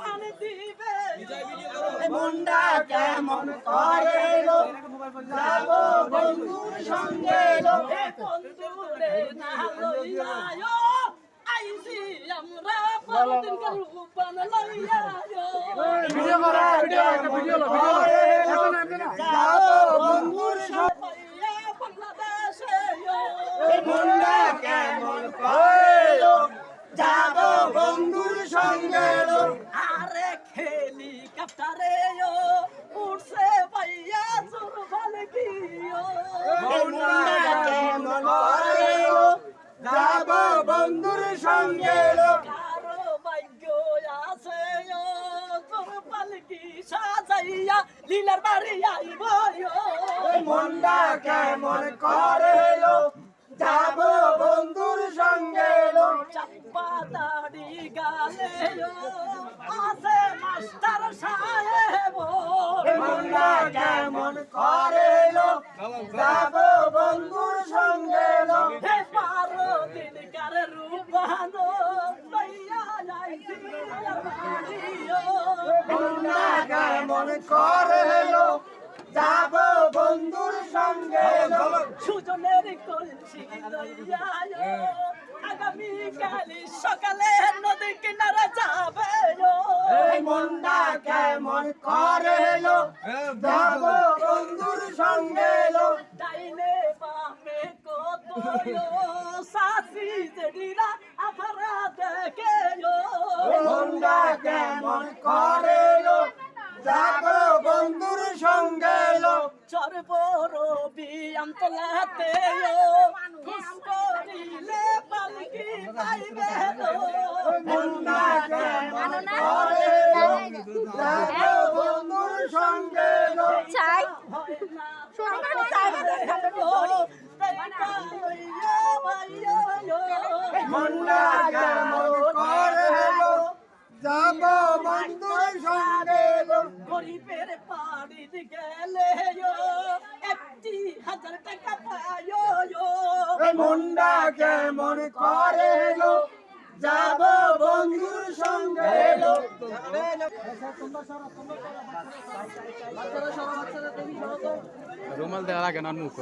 মানে মুন্ডা কেমন করে যাব বন্ধুর সঙ্গে আইসি আমরা পরদিন কাল ভিডিও করা ভিডিও ভিডিও খেলি কাপটারে উঠছে পাইয়া চুর ভালো কিও যাব বন্ধুর সঙ্গে কারও ভাগ্য আছে তোর পালকি সাজাইয়া লীলার বাড়ি আইব মনটা কেমন করে যাব বন্ধুর সঙ্গে চাপ্পা দাড়ি গালে আছে মাস্টার যাব বন্ধুর সঙ্গে পারো রূপানো। কেমন করে যাব বন্ধুর সঙ্গে এলো সুজনের কলসি আগামী কাল সকালে নদী কিনারে যাবে মনটা কেমন করে যাব সাসি জেডিরা আফারা দেখে মনটা কেমন করে যাব বন্ধুর সঙ্গে চর বড় বিয়াম তোলাতে খুশ করিলে পালকি পাইবে মনটা কেমন করে যাব বন্ধুর সঙ্গে মনটা কেমন করে এলো যাব বন্ধুর সঙ্গে গরিবের বাড়ি গেলে একটি হাজার টাকা কেমন করে এলো যাব বন্ধুর সঙ্গে এলো রুমাল দেওয়ার আগে না মুখ